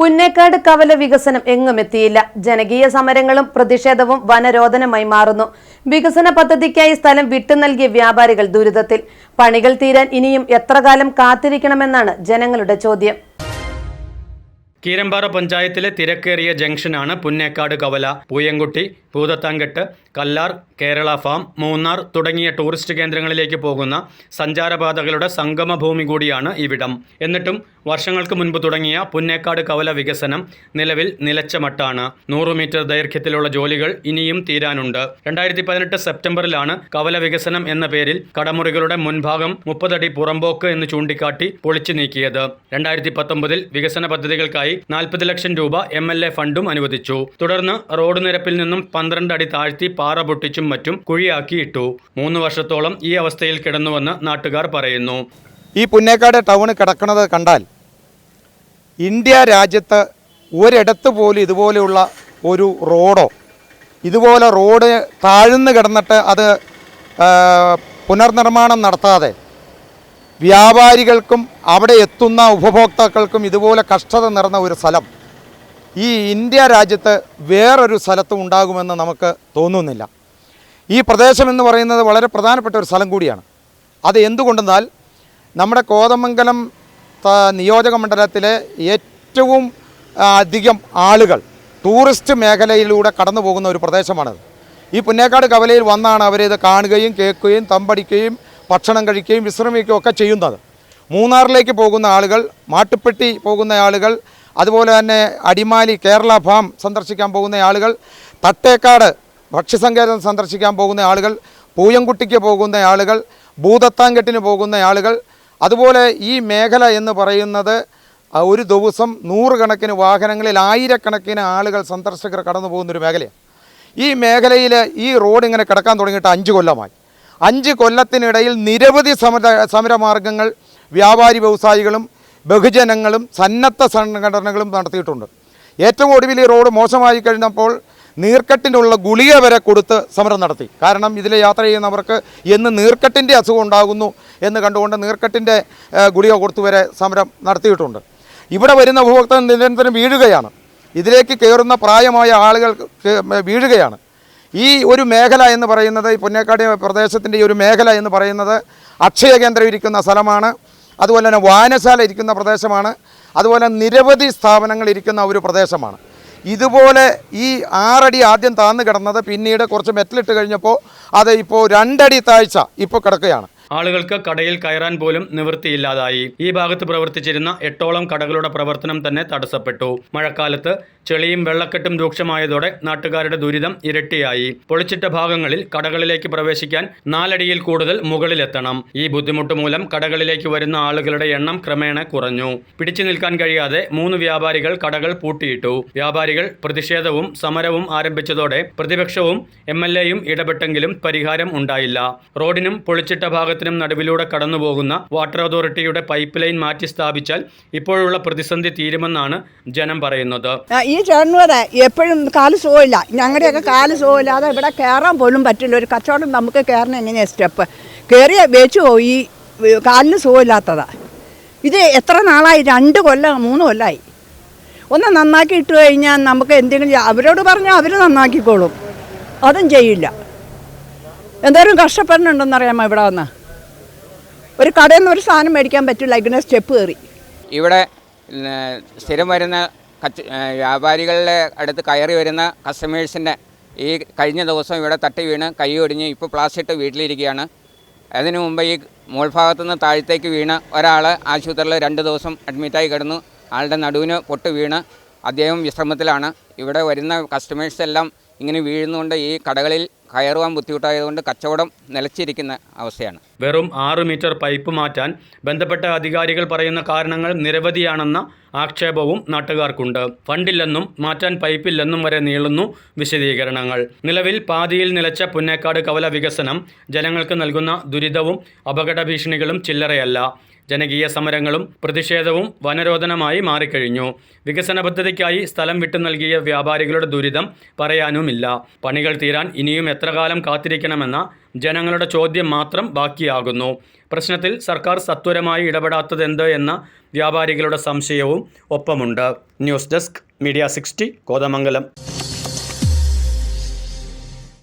പുന്നേക്കാട് കവല വികസനം എങ്ങും എത്തിയില്ല. ജനകീയ സമരങ്ങളും പ്രതിഷേധവും വനരോധനമായി മാറുന്നു. വികസന പദ്ധതിക്കായി സ്ഥലം വിട്ടു നൽകിയ വ്യാപാരികൾ ദുരിതത്തിൽ. പണികൾ തീരാൻ ഇനിയും എത്ര കാലം കാത്തിരിക്കണമെന്നാണ് ജനങ്ങളുടെ ചോദ്യം. കീരമ്പാറ പഞ്ചായത്തിലെ തിരക്കേറിയ ജംഗ്ഷനാണ് പുന്നേക്കാട് കവല. പൂയംകുട്ടി പൂതത്താങ്കെട്ട് കല്ലാർ കേരള ഫാം മൂന്നാർ തുടങ്ങിയ ടൂറിസ്റ്റ് കേന്ദ്രങ്ങളിലേക്ക് പോകുന്ന സഞ്ചാരപാതകളുടെ സംഗമ ഭൂമി കൂടിയാണ് ഇവിടം. എന്നിട്ടും വർഷങ്ങൾക്ക് മുൻപ് തുടങ്ങിയ പുന്നേക്കാട് കവല വികസനം നിലവിൽ നിലച്ച മട്ടാണ്. നൂറ് മീറ്റർ ദൈർഘ്യത്തിലുള്ള ജോലികൾ ഇനിയും തീരാനുണ്ട്. രണ്ടായിരത്തി പതിനെട്ട് സെപ്റ്റംബറിലാണ് കവല വികസനം എന്ന പേരിൽ കടമുറികളുടെ മുൻഭാഗം മുപ്പതടി പുറമ്പോക്ക് എന്ന് ചൂണ്ടിക്കാട്ടി പൊളിച്ചു നീക്കിയത്. രണ്ടായിരത്തി പത്തൊമ്പതിൽ വികസന പദ്ധതികൾക്കായി നാൽപ്പത് ലക്ഷം രൂപ എ ഫണ്ടും അനുവദിച്ചു. തുടർന്ന് റോഡ് നിരപ്പിൽ നിന്നും പന്ത്രണ്ട് അടി താഴ്ത്തി പാറ പൊട്ടിച്ചും മറ്റും കുഴിയാക്കിയിട്ടു. മൂന്ന് വർഷത്തോളം ഈ അവസ്ഥയിൽ കിടന്നുവെന്ന് നാട്ടുകാർ പറയുന്നു. ഈ പുന്നേക്കാട് ടൗണ് കിടക്കുന്നത് കണ്ടാൽ ഇന്ത്യ രാജ്യത്ത് ഒരിടത്ത് പോലും ഇതുപോലെയുള്ള ഒരു റോഡോ ഇതുപോലെ റോഡ് താഴ്ന്നു കിടന്നിട്ട് അത് പുനർനിർമ്മാണം നടത്താതെ വ്യാപാരികൾക്കും അവിടെ എത്തുന്ന ഉപഭോക്താക്കൾക്കും ഇതുപോലെ കഷ്ടത നിറഞ്ഞ ഒരു സ്ഥലം. ഈ ഇന്ത്യ രാജ്യത്ത് വേറൊരു സ്ഥലത്തും ഉണ്ടാകുമെന്ന് നമുക്ക് തോന്നുന്നില്ല. ഈ പ്രദേശം എന്ന് പറയുന്നത് വളരെ പ്രധാനപ്പെട്ട ഒരു സ്ഥലം കൂടിയാണ്. അത് എന്തുകൊണ്ടെന്നാൽ നമ്മുടെ കോതമംഗലം നിയോജക മണ്ഡലത്തിലെ ഏറ്റവും അധികം ആളുകൾ ടൂറിസ്റ്റ് മേഖലയിലൂടെ കടന്നു പോകുന്ന ഒരു പ്രദേശമാണത്. ഈ പുന്നേക്കാട് കവലയിൽ വന്നാണ് അവരിത് കാണുകയും കേൾക്കുകയും തമ്പടിക്കുകയും ഭക്ഷണം കഴിക്കുകയും വിശ്രമിക്കുകയും ഒക്കെ ചെയ്യുന്നത്. മൂന്നാറിലേക്ക് പോകുന്ന ആളുകൾ മാട്ടുപ്പെട്ടി പോകുന്ന ആളുകൾ അതുപോലെ തന്നെ അടിമാലി കേരള ഫാം സന്ദർശിക്കാൻ പോകുന്ന ആളുകൾ തട്ടേക്കാട് ഭക്ഷ്യസങ്കേതം സന്ദർശിക്കാൻ പോകുന്ന ആളുകൾ പൂയംകുട്ടിക്ക് പോകുന്ന ആളുകൾ ഭൂതത്താങ്കെട്ടിന് പോകുന്ന ആളുകൾ. അതുപോലെ ഈ മേഖല എന്ന് പറയുന്നത് ഒരു ദിവസം നൂറുകണക്കിന് വാഹനങ്ങളിൽ ആയിരക്കണക്കിന് ആളുകൾ സന്ദർശകർ കടന്നു പോകുന്നൊരു മേഖലയാണ്. ഈ മേഖലയിൽ ഈ റോഡ് ഇങ്ങനെ കിടക്കാൻ തുടങ്ങിയിട്ട് അഞ്ച് കൊല്ലമായി. അഞ്ച് കൊല്ലത്തിനിടയിൽ നിരവധി സമര സമരമാർഗങ്ങൾ വ്യാപാരി വ്യവസായികളും ബഹുജനങ്ങളും സന്നദ്ധ സംഘടനകളും നടത്തിയിട്ടുണ്ട്. ഏറ്റവും ഒടുവിൽ ഈ റോഡ് മോശമായി കഴിഞ്ഞപ്പോൾ നീർക്കെട്ടിനുള്ള ഗുളിക വരെ കൊടുത്ത് സമരം നടത്തി. കാരണം ഇതിൽ യാത്ര ചെയ്യുന്നവർക്ക് എന്ന് നീർക്കെട്ടിന്റെ അസുഖം ഉണ്ടാകുന്നു എന്ന് കണ്ടുകൊണ്ട് നീർക്കെട്ടിന്റെ ഗുളിക കൊടുത്തു വരെ സമരം നടത്തിയിട്ടുണ്ട്. ഇവിടെ വരുന്ന ഉപഭോക്താവ് നിരന്തരം വീഴുകയാണ്. ഇതിലേക്ക് കയറുന്ന പ്രായമായ ആളുകൾ വീഴുകയാണ്. ഈ ഒരു മേഖല എന്ന് പറയുന്നത് ഈ പൊന്നേക്കാട് പ്രദേശത്തിന്റെ ഈ ഒരു മേഖല എന്ന് പറയുന്നത് അക്ഷയ കേന്ദ്രം ഇരിക്കുന്ന സ്ഥലമാണ്. അതുപോലെ തന്നെ വായനശാല ഇരിക്കുന്ന പ്രദേശമാണ്. അതുപോലെ നിരവധി സ്ഥാപനങ്ങൾ ഇരിക്കുന്ന ഒരു പ്രദേശമാണ്. ഇതുപോലെ ഈ ആറടി ആദ്യം താന്നു കിടന്നത് പിന്നീട് കുറച്ച് മെറ്റലിട്ട് കഴിഞ്ഞപ്പോൾ അത് ഇപ്പോൾ രണ്ടടി താഴ്ച ഇപ്പോൾ കിടക്കുകയാണ്. ആളുകൾക്ക് കടയിൽ കയറാൻ പോലും നിവൃത്തിയില്ലാതായി. ഈ ഭാഗത്ത് പ്രവർത്തിച്ചിരുന്ന എട്ടോളം കടകളുടെ പ്രവർത്തനം തന്നെ തടസ്സപ്പെട്ടു. മഴക്കാലത്ത് ചെളിയും വെള്ളക്കെട്ടും രൂക്ഷമായതോടെ നാട്ടുകാരുടെ ദുരിതം ഇരട്ടിയായി. പൊളിച്ചിട്ട ഭാഗങ്ങളിൽ കടകളിലേക്ക് പ്രവേശിക്കാൻ നാലടിയിൽ കൂടുതൽ മുകളിലെത്തണം. ഈ ബുദ്ധിമുട്ട് മൂലം കടകളിലേക്ക് വരുന്ന ആളുകളുടെ എണ്ണം ക്രമേണ കുറഞ്ഞു. പിടിച്ചു നിൽക്കാൻ കഴിയാതെ മൂന്ന് വ്യാപാരികൾ കടകൾ പൂട്ടിയിട്ടു. വ്യാപാരികൾ പ്രതിഷേധവും സമരവും ആരംഭിച്ചതോടെ പ്രതിപക്ഷവും എം എൽ എയും ഇടപെട്ടെങ്കിലും പരിഹാരം ഉണ്ടായില്ല. റോഡിനും പൊളിച്ചിട്ട ഭാഗത്തിനും നടുവിലൂടെ കടന്നുപോകുന്ന വാട്ടർ അതോറിറ്റിയുടെ പൈപ്പ് ലൈൻ മാറ്റി സ്ഥാപിച്ചാൽ ഇപ്പോഴുള്ള പ്രതിസന്ധി തീരുമെന്നാണ് ജനം പറയുന്നത്. ഈ ചേട്ടനും അതെ എപ്പോഴും കാൽ സുഖമില്ല. ഞങ്ങളുടെയൊക്കെ കാൽ സുഖമില്ലാതെ ഇവിടെ കയറാൻ പോലും പറ്റില്ല. ഒരു കച്ചവടം നമുക്ക് കയറണം എങ്ങനെയാണ് സ്റ്റെപ്പ് കയറി വെച്ചു പോയി. കാലിന് സുഖമില്ലാത്തതാ. ഇത് എത്ര നാളായി? രണ്ട് കൊല്ലം മൂന്ന് കൊല്ലമായി ഒന്ന് നന്നാക്കി ഇട്ട് കഴിഞ്ഞാൽ നമുക്ക് എന്തെങ്കിലും. അവരോട് പറഞ്ഞാൽ അവർ നന്നാക്കിക്കോളും. അതും ചെയ്യില്ല. എന്തോരം കഷ്ടപ്പെടുന്നുണ്ടെന്നറിയാമോ ഇവിടെ വന്ന്? ഒരു കടയിൽ നിന്ന് ഒരു സാധനം മേടിക്കാൻ പറ്റില്ല. ഇങ്ങനെ സ്റ്റെപ്പ് കയറി. ഇവിടെ സ്ഥിരം വരുന്ന വ്യാപാരികളുടെ അടുത്ത് കയറി വരുന്ന കസ്റ്റമേഴ്സിന്റെ ഈ കഴിഞ്ഞ ദിവസം ഇവിടെ തട്ടി വീണ് കൈ ഒടിഞ്ഞ് ഇപ്പോൾ പ്ലാസ്റ്റിട്ട് വീട്ടിലിരിക്കുകയാണ്. അതിനു മുമ്പ് ഈ മോൾഭാഗത്തു നിന്ന് താഴത്തേക്ക് വീണ് ഒരാൾ ആശുപത്രിയിൽ രണ്ട് ദിവസം അഡ്മിറ്റായി കിടന്നു. ആളുടെ നടുവിന് പൊട്ട് വീണ് അദ്ദേഹം വിശ്രമത്തിലാണ്. ഇവിടെ വരുന്ന കസ്റ്റമേഴ്സ് എല്ലാം ഇങ്ങനെ വീഴുന്നുകൊണ്ട് ഈ കടകളിൽ കയറുവാൻ ബുദ്ധിമുട്ടായതുകൊണ്ട് കച്ചവടം നിലച്ചിരിക്കുന്ന അവസ്ഥയാണ്. വെറും ആറ് മീറ്റർ പൈപ്പ് മാറ്റാൻ ബന്ധപ്പെട്ട അധികാരികൾ പറയുന്ന കാരണങ്ങൾ നിരവധിയാണെന്ന ആക്ഷേപവും നാട്ടുകാർക്കുണ്ട്. ഫണ്ടില്ലെന്നും മാറ്റാൻ പൈപ്പില്ലെന്നും വരെ നീളുന്നു വിശദീകരണങ്ങൾ. നിലവിൽ പാതിയിൽ നിലച്ച പുന്നേക്കാട് കവല വികസനം ജനങ്ങൾക്ക് നൽകുന്ന ദുരിതവും അപകട ഭീഷണികളും ചില്ലറയല്ല. ജനകീയ സമരങ്ങളും പ്രതിഷേധവും വനരോധനമായി മാറിക്കഴിഞ്ഞു. വികസന പദ്ധതിക്കായി സ്ഥലം വിട്ടു നൽകിയ വ്യാപാരികളുടെ ദുരിതം പറയാനുമില്ല. പണികൾ തീരാൻ ഇനിയും എത്ര കാലം കാത്തിരിക്കണമെന്ന ജനങ്ങളുടെ ചോദ്യം മാത്രം ബാക്കിയാകുന്നു. പ്രശ്നത്തിൽ സർക്കാർ സത്വരമായി ഇടപെടാത്തതെന്ത് എന്ന വ്യാപാരികളുടെ സംശയവും ഒപ്പമുണ്ട്. News desk media sixty Kothamangalam.